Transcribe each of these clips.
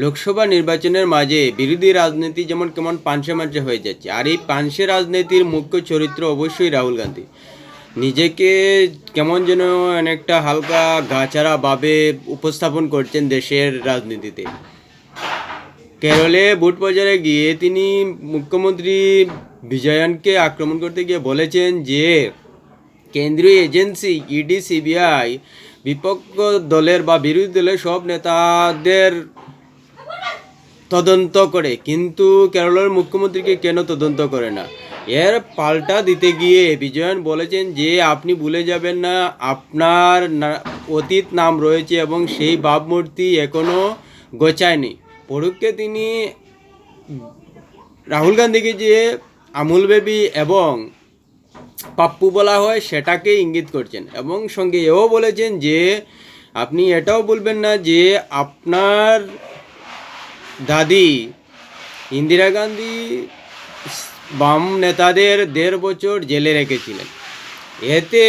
লোকসভা নির্বাচনের মাঝে বিরোধী রাজনীতি যেমন কেমন পানসে মানসে হয়ে যাচ্ছে, আর এই পানসে রাজনীতির মুখ্য চরিত্র অবশ্যই রাহুল গান্ধী। নিজেকে কেমন যেন অনেকটা হালকা গাছাড়া ভাবে উপস্থাপন করছেন দেশের রাজনীতিতে। কেরলে বুট বাজারে গিয়ে তিনি মুখ্যমন্ত্রী বিজয়নকে আক্রমণ করতে গিয়ে বলেছেন যে, কেন্দ্রীয় এজেন্সি, ইডি, সিবিআই, বিপক্ষ দলের বা বিরোধী দলের সব নেতাদের তদন্ত করে, কিন্তু কেরলের মুখ্যমন্ত্রীকে কেন তদন্ত করে না? এর পাল্টা দিতে গিয়ে বিজয়ন বলেছেন যে, আপনি ভুলে যাবেন না, আপনার অতীত নাম রয়েছে এবং সেই ভাবমূর্তি এখনও গোছায়নি। পরুক্ষে তিনি রাহুল গান্ধীকে যে আমুল বেবি এবং পাপ্পু বলা হয়, সেটাকে ইঙ্গিত করছেন এবং সঙ্গে এও বলেছেন যে, আপনি এটাও বলবেন না যে, আপনার দাদি, ইন্দিরা গান্ধী বাম নেতাদের দেড় বছর জেলে রেখেছিলেন। এতে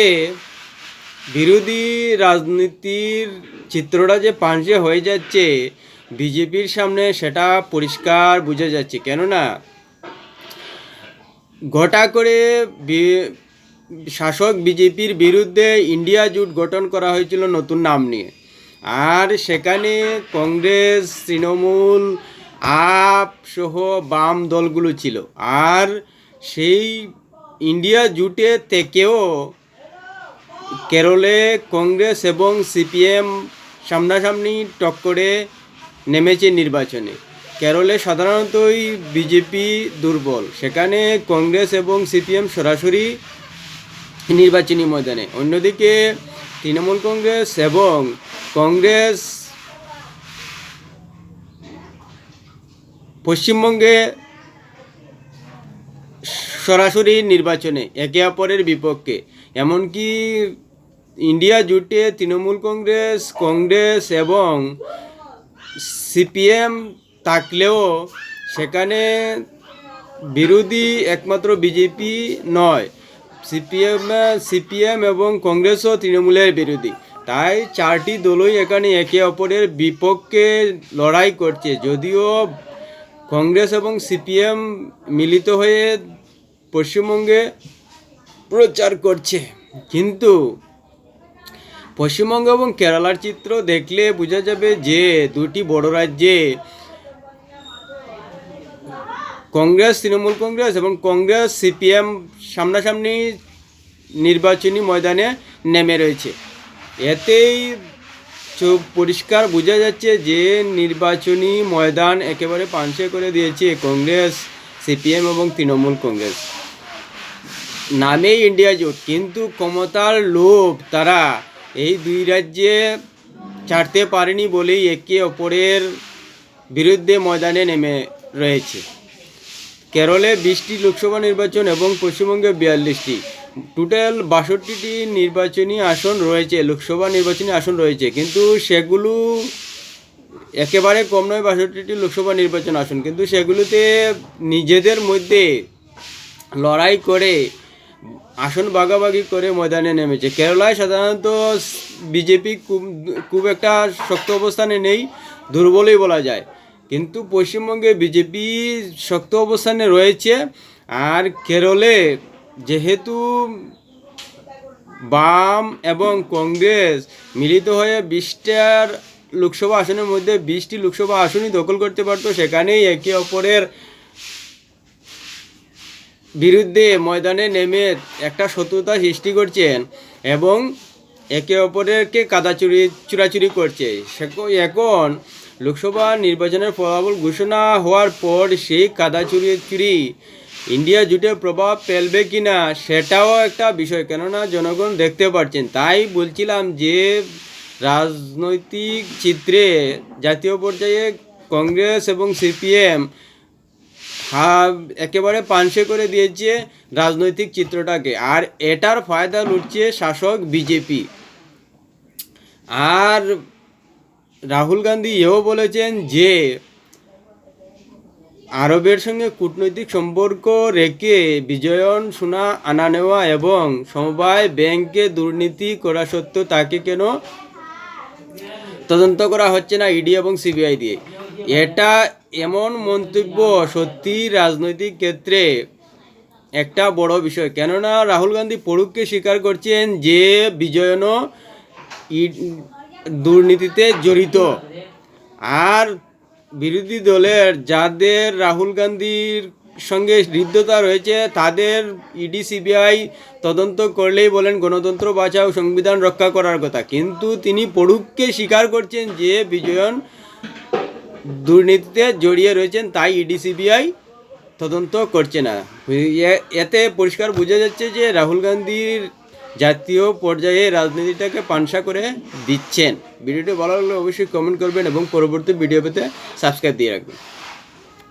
বিরোধী রাজনীতির চিত্রটা যে পাঞ্চে হয়ে যাচ্ছে, বিজেপির সামনে সেটা পরিষ্কার বোঝা যাচ্ছে। কেননা, গোটা করে শাসক বিজেপির বিরুদ্ধে ইন্ডিয়া জুট গঠন করা হয়েছিল নতুন নাম নিয়ে। আর সেখানে কংগ্রেস, তৃণমূল, আপ সহ বাম দলগুলো ছিল। আর সেই ইন্ডিয়া জুটে থেকেও কেরলে কংগ্রেস এবং সিপিএম সামনাসামনি টক্করে নেমেছে নির্বাচনে। কেরলে সাধারণতই বিজেপি দুর্বল। সেখানে কংগ্রেস এবং সিপিএম সরাসরি নির্বাচনী ময়দানে। অন্যদিকে তৃণমূল কংগ্রেস এবং কংগ্রেস পশ্চিমবঙ্গে সরাসরি নির্বাচনে একে অপরের বিপক্ষে, এমনকি ইন্ডিয়া জুটে তৃণমূল কংগ্রেস কংগ্রেস এবং সিপিএম থাকলেও সেখানে বিরোধী একমাত্র বিজেপি নয়, সিপিএম সিপিএম এবং কংগ্রেসও তৃণমূলের বিরোধী। তাই চারটি দলই এখানে একে অপরের বিপক্ষে লড়াই করছে। যদিও কংগ্রেস এবং সিপিএম মিলিত হয়ে পশ্চিমবঙ্গে প্রচার করছে। কিন্তু পশ্চিমবঙ্গ এবং কেরালার চিত্র দেখলে বোঝা যাবে যে দুটি বড় রাজ্যে কংগ্রেস, তৃণমূল কংগ্রেস এবং কংগ্রেস, সিপিএম সামনাসামনি নির্বাচনী ময়দানে নেমে রয়েছে। এতেই চোখ পরিষ্কার বোঝা যাচ্ছে যে নির্বাচনী ময়দান একেবারে পাঞ্চে করে দিয়েছে কংগ্রেস, সিপিএম এবং তৃণমূল কংগ্রেস। নামেই ইন্ডিয়া জোট, কিন্তু ক্ষমতার লোভ তারা এই দুই রাজ্যে ছাড়তে পারেনি বলেই একে অপরের বিরুদ্ধে ময়দানে নেমে রয়েছে। কেরলে বিশটি লোকসভা নির্বাচন এবং পশ্চিমবঙ্গে বিয়াল্লিশটি। টোটাল বাষট্টিটি নির্বাচনী আসন রয়েছে, লোকসভা নির্বাচনী আসন রয়েছে, কিন্তু সেগুলো একেবারে কম নয়, বাষট্টিটি লোকসভা নির্বাচন আসন। কিন্তু সেগুলোতে নিজেদের মধ্যে লড়াই করে, আসন ভাগাভাগি করে ময়দানে নেমেছে। কেরালায় সাধারণত বিজেপি খুব খুব একটা শক্ত অবস্থানে নেই, দুর্বলই বলা যায়। কিন্তু পশ্চিমবঙ্গে বিজেপি শক্ত অবস্থানে রয়েছে, আর কেরলে যেহেতু বাম এবং কংগ্রেস মিলিত হয়ে বিশটার লোকসভা আসনের মধ্যে বিশটি লোকসভা আসনই দখল করতে পারতো, সেখানেই একে অপরের বিরুদ্ধে ময়দানে নেমে একটা শত্রুতা সৃষ্টি করছেন এবং একে অপরেরকে কাদাচুরি চুরাচুরি করছে। এখন লোকসভা নির্বাচনের ফলাফল ঘোষণা হওয়ার পর সেই কাদা চুরি চুরি ইন্ডিয়া জুটে প্রভাব ফেলবে কি না সেটাও একটা বিষয়, কেননা জনগণ দেখতে পাচ্ছেন তাই বলছিলাম যে রাজনৈতিক চিত্রে জাতীয় পর্যায়ে কংগ্রেস এবং সিপিএম একেবারে পানসে করে দিয়েছে রাজনৈতিক চিত্রটাকে। আর এটার ফায়দা লুটছে শাসক বিজেপি। আর রাহুল গান্ধী এও বলেছেন যে আরবের সঙ্গে কূটনৈতিক সম্পর্ক রেখে বিজয়ন, সোনা, আনা নেওয়া এবং সমবায় ব্যাংকে দুর্নীতি করা সত্ত্বেও তাকে কেন তদন্ত করা হচ্ছে না ইডি এবং সিবিআই দিয়ে? এটা এমন মন্তব্য সত্যি রাজনৈতিক ক্ষেত্রে একটা বড় বিষয়। কেননা রাহুল গান্ধী পড়ুককে স্বীকার করছেন যে বিজয়নও দুর্নীতিতে জড়িত। আর বিরোধী দলের যাদের রাহুল গান্ধীর সঙ্গে হৃদ্যতা রয়েছে, তাদের ইডি, সিবিআই তদন্ত করলেই বলেন গণতন্ত্র বাঁচাও, সংবিধান রক্ষা করার কথা। কিন্তু তিনি পড়ুককে স্বীকার করছেন যে বিজয়ন দুর্নীতিতে জড়িয়ে রয়েছেন, তাই ইডি, সিবিআই তদন্ত করছে না। এতে পরিষ্কার বোঝা যাচ্ছে যে রাহুল গান্ধীর জাতীয় পর্যায়ে রাজনীতিটাকে পানসা করে দিচ্ছেন। ভিডিওটি ভালো লাগলে অবশ্যই কমেন্ট করবেন এবং পরবর্তী ভিডিও পেতে সাবস্ক্রাইব দিয়ে রাখবেন।